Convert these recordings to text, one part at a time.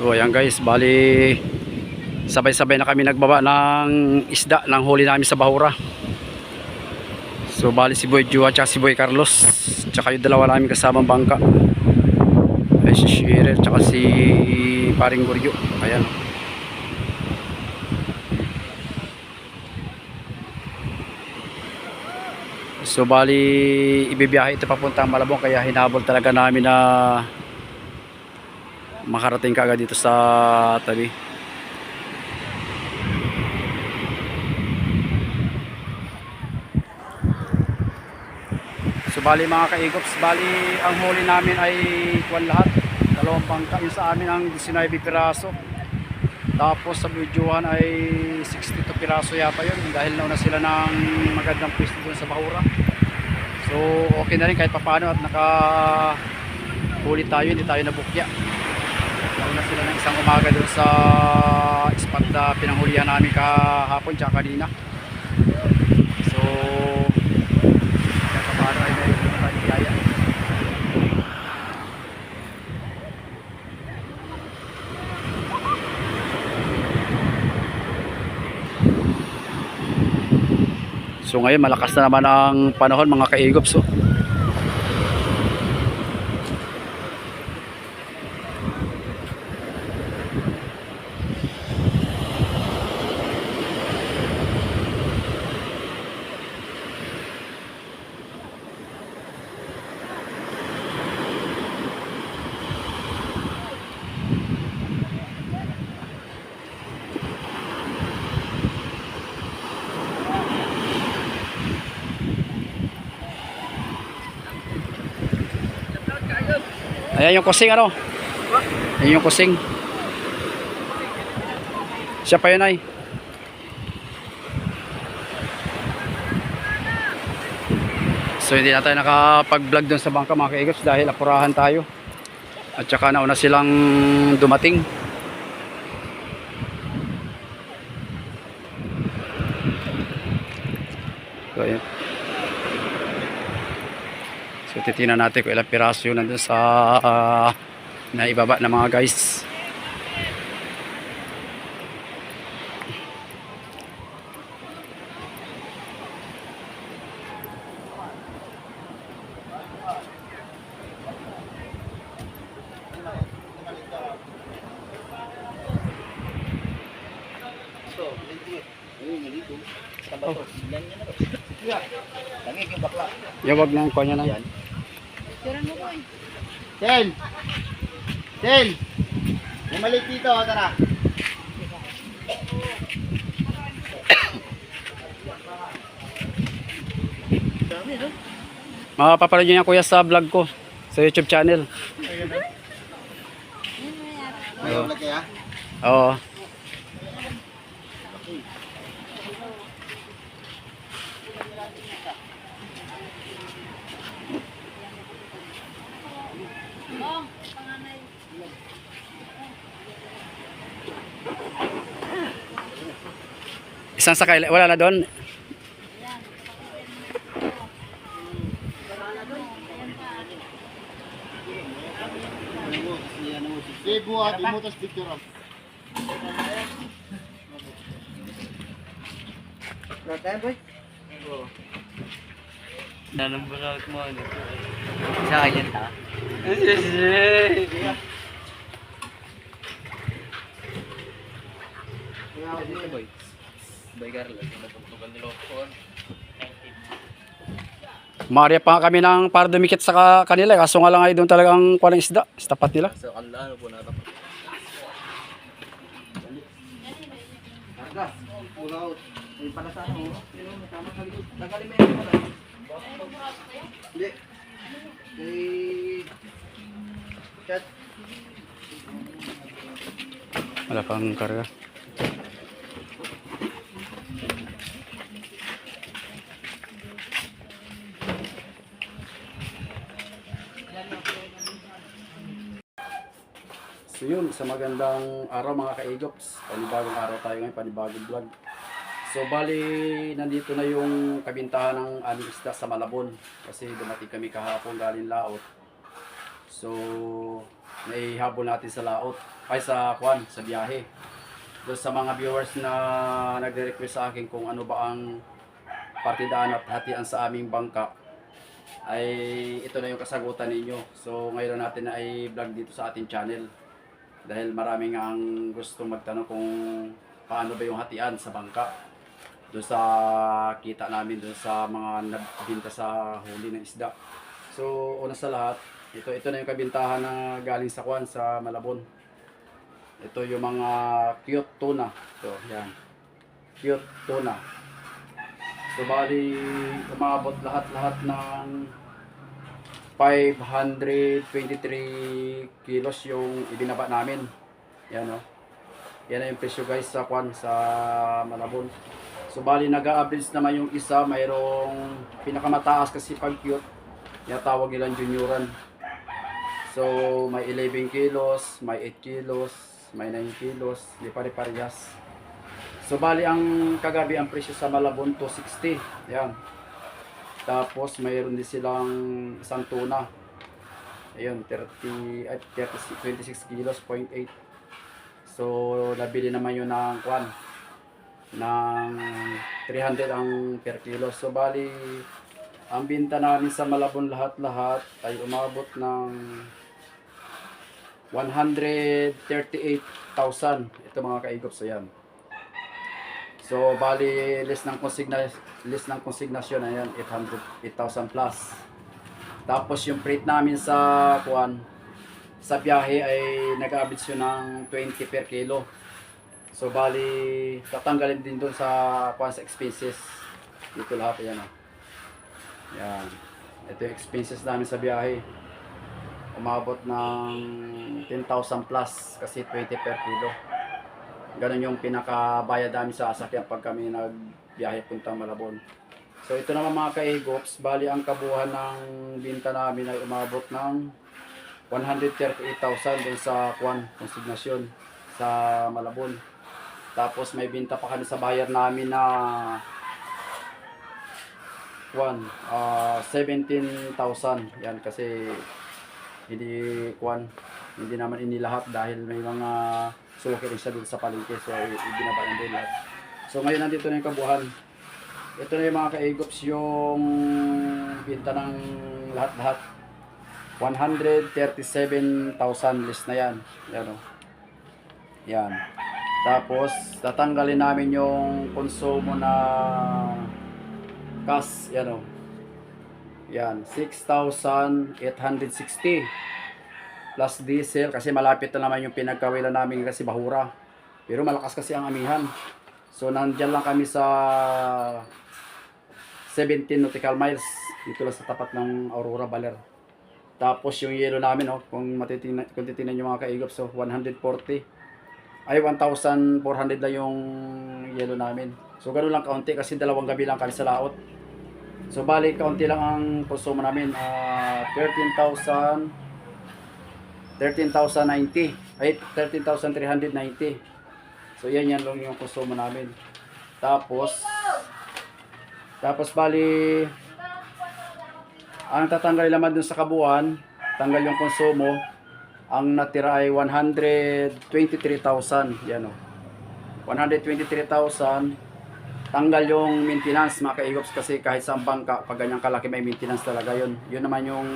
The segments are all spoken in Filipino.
So ayan guys, bali sabay-sabay na kami nagbaba ng isda ng huli namin sa Bahura. So bali si Boy Jua at si Boy Carlos, tsaka yung dalawa namin kasamang bangka. Ay si Sheryl tsaka si Paring Guryo. Ayan. So bali ibibiyahe ito papuntang Malabong kaya hinabol talaga namin na makarating ka agad dito sa tabi. So bali mga kaikops, bali ang huli namin ay kwan lahat. Dalawang bangka, yung sa amin ang 19 piraso. Tapos sa videohan ay 62 piraso yata yun dahil nauna sila ng magandang pwesto doon sa Bahura. So okay na rin kahit papaano at naka huli tayo, hindi tayo nabukya. Nauna sila ng isang umaga doon sa spot na pinanghulihan namin kahapon tsaka kanina. So, kahit paano ay may tayo biyaya. So ngayon malakas na naman ang panahon mga kaigops. Oh. Ayan yung kusing ano? Ayan yung kusing. Siya pa yun ay. So hindi na tayo nakapag-vlog dun sa bangka mga kaigops dahil apurahan tayo. At saka nauna silang dumating. So ayan. So titingnan natin kung ilang piraso yun nandun sa ah, naibaba ng mga guys. Yung wag na kanya na yan. Ten! May maliit dito, oh, tara. Mapapanood nyo yan kuya sa vlog ko. Sa YouTube channel. May vlog kaya? Oo. Isang sakay, wala na doon. Sige, buhat. Imutas picture of. Nanambarak mo ano. Sa akin ta. Boy. Boy Carlos, napagtugan nila ako. Maria pa kami ng para dumikit sa ka- kanila. Kaso nga lang ay doon talagang kuha ng isda. Tapat nila. Sa kanila ano po natap. Karga. Pull out. May pala sa ano. Yun, may tama sa likod. Tagalin mo yan. pala. Hindi. Kay... Chat. Wala pang karga. So yun, sa magandang araw mga kaigops. Panibagong araw tayo ngayon, panibagong vlog. So bali, nandito na yung kabintahan ng aming sa Malabon. Kasi dumating kami kahapon galing laot. So, naihabol natin sa laot. Ay sa kwan, sa biyahe. Doon sa mga viewers na nagre-request sa akin kung ano ba ang partidaan at hatian sa aming bangka ay ito na yung kasagutan ninyo. So ngayon na natin na ay vlog dito sa ating channel. Dahil maraming ang gustong magtanong kung paano ba yung hatian sa bangka. Doon sa kita namin doon sa mga nagbinta sa huli ng isda. So una sa lahat, ito ito na yung kabintahan na galing sa Kwan sa Malabon. Ito yung mga cute tuna. So yan. Cute tuna. So bali umabot lahat-lahat ng 523 kilos yung ibinaba namin. Yan o. Yan na yung presyo guys sa kwan sa Malabon. So bali nag-average naman yung isa, mayroong pinakamataas kasi pag cute. Tinatawag nilang junioran. So may 11 kilos, may 8 kilos, may 9 kilos, di pare-parehas. So bali ang kagabi ang presyo sa Malabon 260. Yan. Tapos mayroon din silang isang tuna. Ayun, 30 at 30, 26 kilos, 0.8. So nabili naman yun ng kwan ng 300 ang per kilo. So bali ang binta namin sa Malabon lahat-lahat ay umabot ng 138,000. Ito mga kaigop so yan. So bali list ng consigna list ng consignation ayan 800 8,000 plus. Tapos yung freight namin sa kuan sa biyahe ay nag-average yun ng 20 per kilo. So bali tatanggalin din doon sa kuan sa expenses. Dito lahat ayan oh. Yan. Ito yung expenses namin sa biyahe. Umabot ng 10,000 plus kasi 20 per kilo. Ganun yung pinakabayad namin sa sasakyan pag kami nagbiyahe puntang Malabon. So ito naman mga kaigops, bali ang kabuhan ng binta namin ay umabot ng 138,000 din sa kwan, konsignasyon sa Malabon. Tapos may binta pa kami sa buyer namin na kwan, ah 17,000. Yan kasi hindi kwan, hindi naman inilahat dahil may mga rin siya doon sa palengke so i- ibinabayan din lahat. So ngayon nandito na yung kabuhan. Ito na yung mga kaigops yung binta ng lahat-lahat. 137,000 list na yan. Yan o. Yan. Tapos, tatanggalin namin yung konsumo na gas. Yan o. Yan. 6,860 plus diesel kasi malapit na naman yung pinagkawilan namin kasi bahura. Pero malakas kasi ang amihan. So nandyan lang kami sa 17 nautical miles dito lang sa tapat ng Aurora Baler. Tapos yung yelo namin oh, kung matitingnan kung titingnan yung mga kaigop so 140 ay 1,400 lang yung yelo namin. So ganun lang kaunti kasi dalawang gabi lang kami sa laot. So bali kaunti lang ang konsumo namin ah 13,000 13,090 ay 13,390 so yan yan lang yung konsumo namin. Tapos tapos bali ang tatanggal naman dun sa kabuuan tanggal yung konsumo ang natira ay 123,000 yan o 123,000 tanggal yung maintenance mga kaigops kasi kahit sa bangka pag ganyang kalaki may maintenance talaga yun. Yun naman yung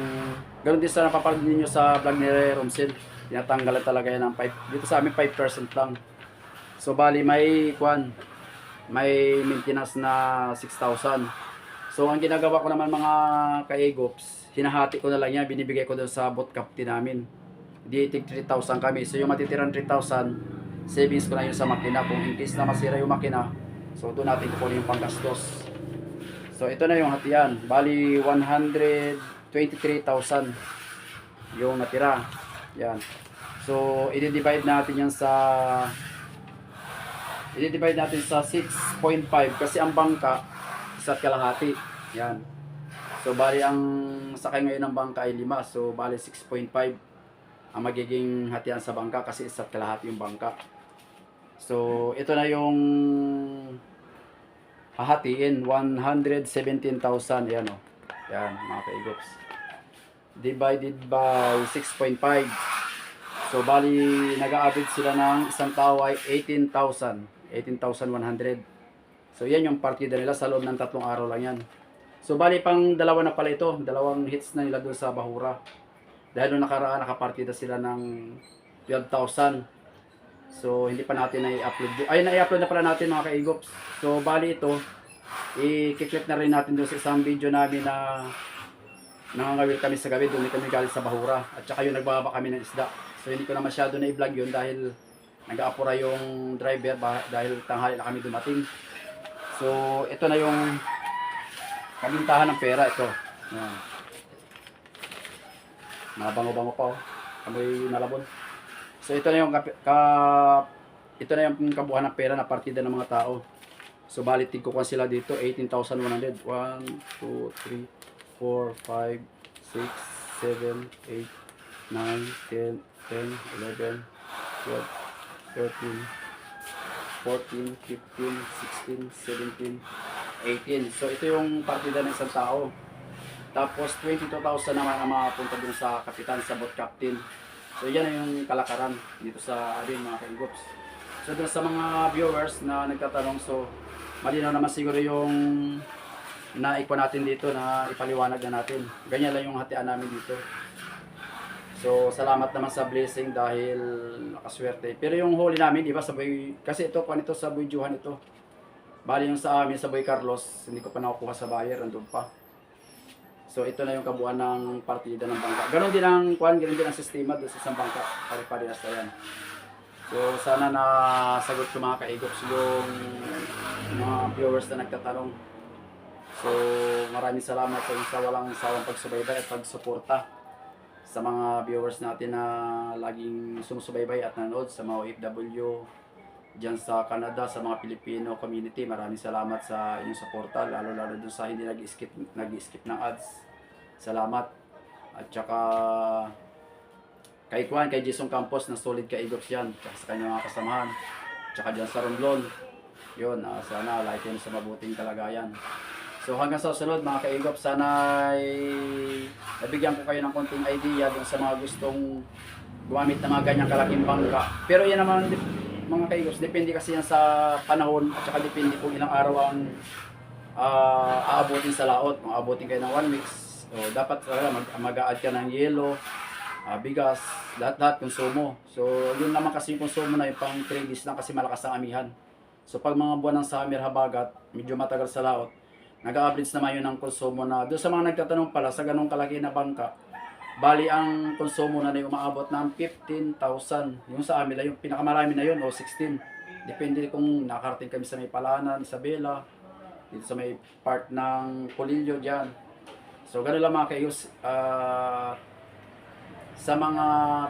ganun din sa napapanood ninyo sa vlog ni Romsil tinatanggalan talaga yan ng 5 dito sa amin 5% lang. So bali may kwan may maintenance na 6,000 so ang ginagawa ko naman mga kaigops hinahati ko na lang yan binibigay ko doon sa boat captain namin. Di 3,000 kami. So yung matitirang 3,000 savings ko na yun sa makina. Kung in na masira yung makina So doon natin kukunin yung panggastos. So ito na yung hatian. Bali 123,000 yung natira. Yan. So, i-divide natin yan sa i-divide natin sa 6.5 kasi ang bangka isa't kalahati. Yan. So, bali ang sakay ngayon ng bangka ay 5. So, bali 6.5 ang magiging hatian sa bangka kasi isa't kalahati yung bangka. So, ito na yung hahatiin 117,000 yan o. Yan mga kaigops. Divided by 6.5. So bali nag-a-average sila ng isang tao ay 18,000. 18,100. So yan yung partida nila sa loob ng tatlong araw lang yan. So bali pang dalawa na pala ito. Dalawang hits na nila doon sa Bahura. Dahil nung nakaraan nakapartida sila ng 12,000. So, hindi pa natin na-upload. Ay, na-upload na pala natin mga kaigops. So, bali ito, i-clip na rin natin doon sa isang video namin na nangangawil kami sa gabi. Doon kami galing sa Bahura. At saka yung nagbababa kami ng isda. So, hindi ko na masyado na i-vlog yun dahil nag-aapura yung driver dahil tanghali na kami dumating. So, ito na yung kagintahan ng pera. Ito. Yan. Mabango-bango pa oh. Amoy malabon. So ito na yung kap- ka, ito na yung kabuuan ng pera na partida ng mga tao. So bali tig ko sila dito 18,100. 1 2 3 4 5 6 7 8 9 10 10 11 12 13 14 15 16 17 18. So ito yung partida ng isang tao. Tapos 22,000 naman ang mapunta dun sa kapitan, sa boat captain. So yan yung kalakaran dito sa atin mga kaigops. So dun sa mga viewers na nagtatanong, so malinaw naman siguro yung naikwa natin dito na ipaliwanag na natin. Ganyan lang yung hatian namin dito. So salamat naman sa blessing dahil nakaswerte. Pero yung huli namin, di ba, sa Boy, kasi ito, kung ito sa Boy Juhan ito. Bali yung sa amin, sa Boy Carlos, hindi ko pa nakukuha sa buyer, andun pa. So ito na yung kabuuan ng partida ng bangka. Ganon din ang kuan, ganon din ang sistema doon sa isang bangka. Pare-parehas na yan. So sana na sagot ko mga kaigops yung mga viewers na nagtatanong. So maraming salamat sa inyo sa walang sawang pagsubaybay at pagsuporta sa mga viewers natin na laging sumusubaybay at nanood sa mga OFW dyan sa Canada, sa mga Filipino community. Maraming salamat sa inyong suporta, lalo-lalo dun sa hindi nag-skip, nag-skip ng ads. Salamat. At saka kay Juan, kay Jason Campos na solid ka igops yan. Tsaka sa kanyang mga kasamahan. Tsaka dyan sa Romblon. Yun, ah, sana like yun sa mabuting kalagayan. So hanggang sa sunod mga kaigop, sana ay nabigyan ko kayo ng konting idea dun sa mga gustong gumamit ng mga ganyang kalaking bangka. Pero yan naman mga kaigops, depende kasi yan sa panahon at saka depende kung ilang araw ang ah, aabutin sa laot. Kung aabutin kayo ng one week, so, dapat talaga mag, mag-a-add ka ng yelo, ah, bigas, lahat-lahat konsumo. So yun naman kasi yung konsumo na yung pang 3 days lang kasi malakas ang amihan. So pag mga buwan ng summer habagat, medyo matagal sa laot, nag-average naman yun ng konsumo na doon sa mga nagtatanong pala sa ganong kalaki na bangka bali ang konsumo na na umaabot ng 15,000 yung sa amin yung pinakamarami na yun o 16 depende kung nakarating kami sa may Palanan, Isabela dito sa may part ng Polillo dyan. So gano'n lang mga kayos Ah, sa mga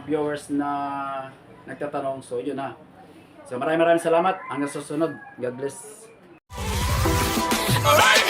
viewers na nagtatanong so yun na. So maraming maraming salamat. Hanggang susunod. God bless. Alright!